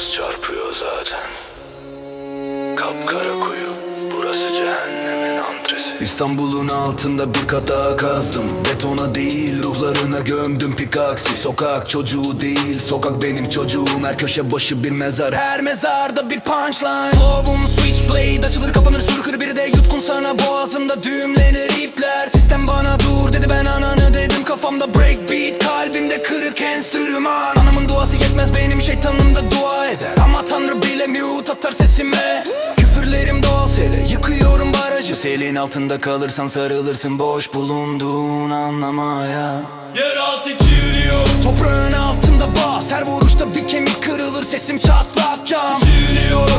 kokuyor zaten. Kapkara kuyu, burası cehennemin antresi. İstanbul'un altında bir kat daha kazdım. Betona değil ruhlarına gömdüm pikaksi. Sokak çocuğu değil sokak benim çocuğum. Her köşe başı bir mezar her mezarda bir punchline. Flow'um switchblade açılır kapanır sürükür. Biri de yutkun sana Boğazımda düğümlenir Selin altında kalırsan sarılırsın. Boş bulunduğun anlamaya. Yeraltı çiğniyor Toprağın altında bas. Her vuruşta bir kemik kırılır Sesim çatlak cam.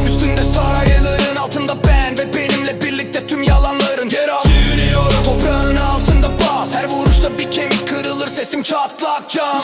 Üstünde sarayların altında ben Ve benimle birlikte tüm yalanların. Up Çiğniyorum Toprağın altında bas. Her vuruşta bir kemik kırılır Sesim çatlak cam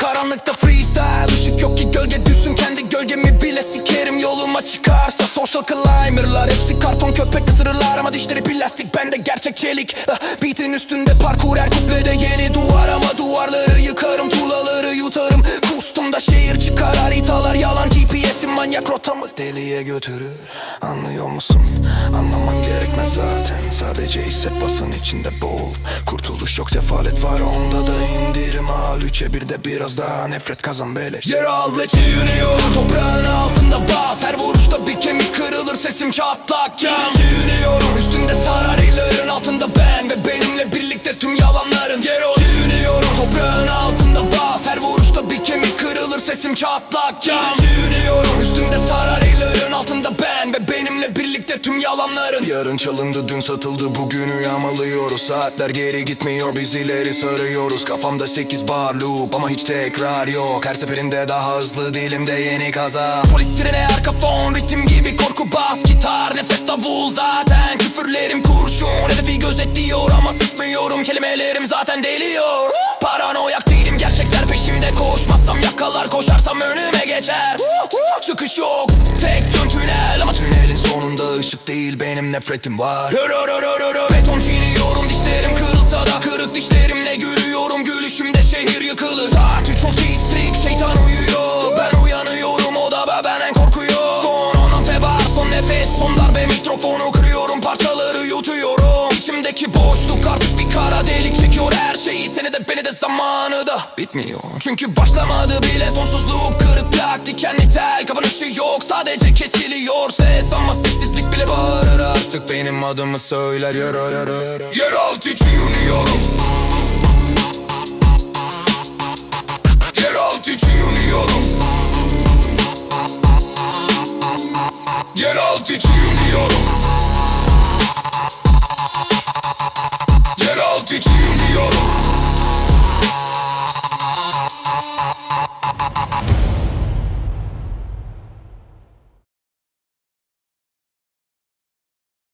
Karanlıkta freestyle ışık yok ki gölge düşsün Kendi gölgemi bile sikerim yoluma çıkarsa Social climberlar. Hepsi karton köpek ısırırlar Ama dişleri plastik bende gerçek çelik. Ah, Beat'in üstünde parkur her kuplede yeni duvar Ama duvarları yıkarım tuğlaları yutarım. Kustumda şehir çıkar haritalar yalan. GPS'im manyak rotamı deliye götürür. Anlıyor musun? Anlaman gerekmez zaten. Sadece hisset basın içinde boğul. Kurtuluş yok sefalet var onda da indirim al Üçe bir de biraz daha nefret kazan beleş. Yer al ve çiğniyorum Toprağın altında bas. Her vuruşta bir kemik kırılır sesim çatlak cam Çiğniyorum Üstünde sarayların altında ben Ve benimle birlikte tüm yalanların. Yer al. Çiğniyorum Toprağın altında bas. Her vuruşta bir kemik kırılır sesim çatlak cam Çiğniyorum birlikte tüm yalanların Yarın çalındı dün satıldı bugünü yağmalıyoruz Saatler geri gitmiyor biz ileri sarıyoruz. Kafamda sekiz bar loop ama hiç tekrar yok. Her seferinde daha hızlı dilimde yeni kaza. Polis sirene arka fon ritim gibi korku bas Gitar nefret davul. Zaten küfürlerim kurşun Hedefi gözetliyor ama sıkmıyorum. Kelimelerim zaten deliyor. Paranoyak değilim gerçekler peşimde. Koşmazsam yakalar Koşarsam önüme geçer. Çıkış yok ışık değil benim nefretim var. Beton çiğniyorum dişlerim kırılsa da Kırık dişlerimle gülüyorum. Gülüşümde şehir yıkılır. Saat üç o tilt freak şeytan uyuyor. Ben uyanıyorum o da be- benden korkuyor. Son on tebar son nefes son darbe mikrofonu kırıyorum. Parçaları yutuyorum. İçimdeki boşluk artık bir kara delik çekiyor. Her şeyi Seni de beni de zamanı da bitmiyor. Çünkü başlamadı bile sonsuzluk kırık benim adımı söyler yara yara Yeraltı çiğniyorum